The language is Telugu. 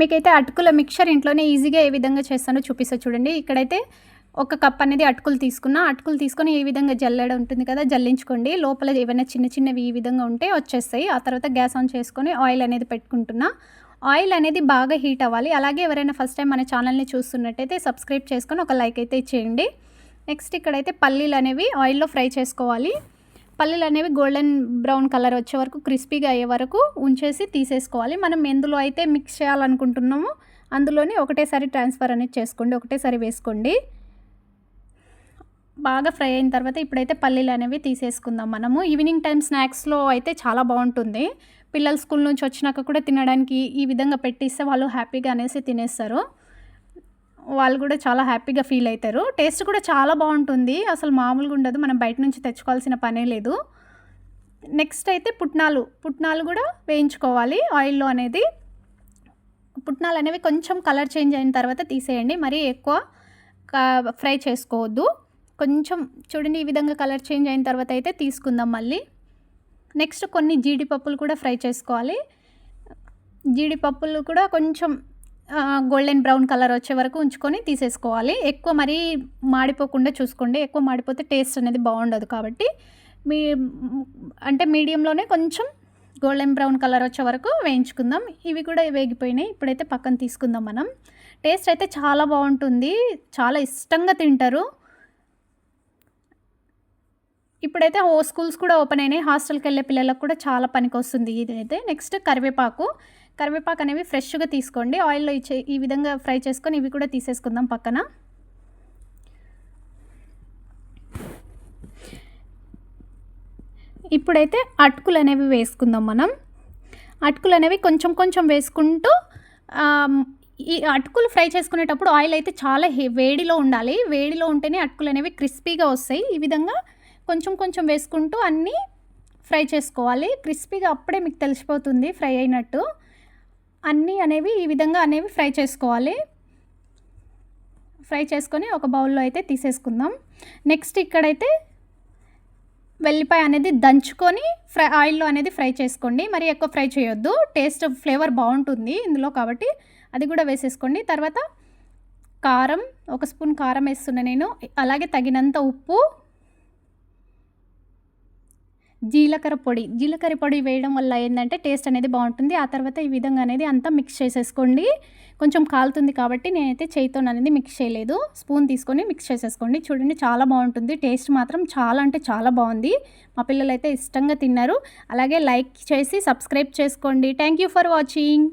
మీకైతే అటుకుల మిక్చర్ ఇంట్లోనే ఈజీగా ఏ విధంగా చేస్తానో చూపిస్తా చూడండి. ఇక్కడైతే ఒక కప్ అనేది అటుకులు తీసుకున్నా అటుకులు తీసుకొని ఈ విధంగా జల్లెడ ఉంటుంది కదా జల్లించుకోండి. లోపల ఏమైనా చిన్న చిన్నవి ఈ విధంగా ఉంటే వచ్చేస్తాయి. ఆ తర్వాత గ్యాస్ ఆన్ చేసుకొని ఆయిల్ అనేది పెట్టుకుంటున్నా. ఆయిల్ అనేది బాగా హీట్ అవ్వాలి. అలాగే ఎవరైనా ఫస్ట్ టైం మన ఛానల్ని చూస్తున్నట్టయితే సబ్స్క్రైబ్ చేసుకొని ఒక లైక్ అయితే ఇచ్చేయండి. నెక్స్ట్ ఇక్కడైతే పల్లీలు అనేవి ఆయిల్లో ఫ్రై చేసుకోవాలి. పల్లీలు అనేవి గోల్డెన్ బ్రౌన్ కలర్ వచ్చే వరకు క్రిస్పీగా అయ్యే వరకు ఉంచేసి తీసేసుకోవాలి. మనం ఎందులో అయితే మిక్స్ చేయాలనుకుంటున్నామో అందులోనే ఒకటేసారి ట్రాన్స్ఫర్ అనేది చేసుకోండి ఒకటేసారి వేసుకోండి. బాగా ఫ్రై అయిన తర్వాత ఇప్పుడైతే పల్లీలు అనేవి తీసేసుకుందాం మనము. ఈవినింగ్ టైం స్నాక్స్లో అయితే చాలా బాగుంటుంది. పిల్లలు స్కూల్ నుంచి వచ్చినాక కూడా తినడానికి ఈ విధంగా పెట్టిస్తే వాళ్ళు హ్యాపీగా అనేసి తినేస్తారు. వాళ్ళు కూడా చాలా హ్యాపీగా ఫీల్ అవుతారు. టేస్ట్ కూడా చాలా బాగుంటుంది. అసలు మామూలుగా ఉండదు. మనం బయట నుంచి తెచ్చుకోవాల్సిన పనే లేదు. నెక్స్ట్ అయితే పుట్నాలు. పుట్నాలు కూడా వేయించుకోవాలి. ఆయిల్లో అనేది పుట్నాలు అనేవి కొంచెం కలర్ చేంజ్ అయిన తర్వాత తీసేయండి. మరీ ఎక్కువ ఫ్రై చేసుకోవద్దు. కొంచెం చూడండి ఈ విధంగా కలర్ చేంజ్ అయిన తర్వాత అయితే తీసుకుందాం మళ్ళీ. నెక్స్ట్ కొన్ని జీడిపప్పులు కూడా ఫ్రై చేసుకోవాలి. జీడిపప్పులు కూడా కొంచెం గోల్డెన్ బ్రౌన్ కలర్ వచ్చే వరకు ఉంచుకొని తీసేసుకోవాలి. ఎక్కువ మరీ మాడిపోకుండా చూసుకోండి. ఎక్కువ మాడిపోతే టేస్ట్ అనేది బాగుండదు కాబట్టి మీ అంటే మీడియంలోనే కొంచెం గోల్డెన్ బ్రౌన్ కలర్ వచ్చే వరకు వేయించుకుందాం. ఇవి కూడా వేగిపోయినాయి. ఇప్పుడైతే పక్కన తీసుకుందాం మనం. టేస్ట్ అయితే చాలా బాగుంటుంది. చాలా ఇష్టంగా తింటారు. ఇప్పుడైతే ఓ స్కూల్స్ కూడా ఓపెన్ అయినాయి. హాస్టల్కి వెళ్ళే పిల్లలకు కూడా చాలా పనికి వస్తుంది ఇది అయితే నెక్స్ట్ కరివేపాకు. కరివేపాకు అనేవి ఫ్రెష్గా తీసుకోండి. ఆయిల్లో ఇచ్చే ఈ విధంగా ఫ్రై చేసుకొని ఇవి కూడా తీసేసుకుందాం పక్కన. ఇప్పుడైతే అటుకులు అనేవి వేసుకుందాం మనం. అటుకులు అనేవి కొంచెం కొంచెం వేసుకుంటూ ఈ అటుకులు ఫ్రై చేసుకునేటప్పుడు ఆయిల్ అయితే చాలా వేడిలో ఉండాలి. వేడిలో ఉంటేనే అటుకులు అనేవి క్రిస్పీగా వస్తాయి. ఈ విధంగా కొంచెం కొంచెం వేసుకుంటూ అన్నీ ఫ్రై చేసుకోవాలి. క్రిస్పీగా అప్పుడే మీకు తెలిసిపోతుంది ఫ్రై అయినట్టు. అన్నీ అనేవి ఈ విధంగా అనేవి ఫ్రై చేసుకోవాలి. ఫ్రై చేసుకొని ఒక బౌల్లో అయితే తీసేసుకుందాం. నెక్స్ట్ ఇక్కడైతే వెల్లిపాయ అనేది దంచుకొని ఫ్రై ఆయిల్లో అనేది ఫ్రై చేసుకోండి. మరి ఎక్కువ ఫ్రై చేయొద్దు. టేస్ట్ ఫ్లేవర్ బాగుంటుంది ఇందులో కాబట్టి అది కూడా వేసేసుకోండి. తర్వాత కారం ఒక స్పూన్ కారం వేస్తున్నా నేను. అలాగే తగినంత ఉప్పు జీలకర్ర పొడి. జీలకర్ర పొడి వేయడం వల్ల ఏంటంటే టేస్ట్ అనేది బాగుంటుంది. ఆ తర్వాత ఈ విధంగా అనేది అంతా మిక్స్ చేసేసుకోండి. కొంచెం కాలుతుంది కాబట్టి నేనైతే చేయితో అనేది మిక్స్ చేయలేదు. స్పూన్ తీసుకొని మిక్స్ చేసేసుకోండి. చూడండి చాలా బాగుంటుంది. టేస్ట్ మాత్రం చాలా అంటే చాలా బాగుంది. మా పిల్లలు అయితే ఇష్టంగా తిన్నారు. అలాగే లైక్ చేసి సబ్స్క్రైబ్ చేసుకోండి. Thank you for watching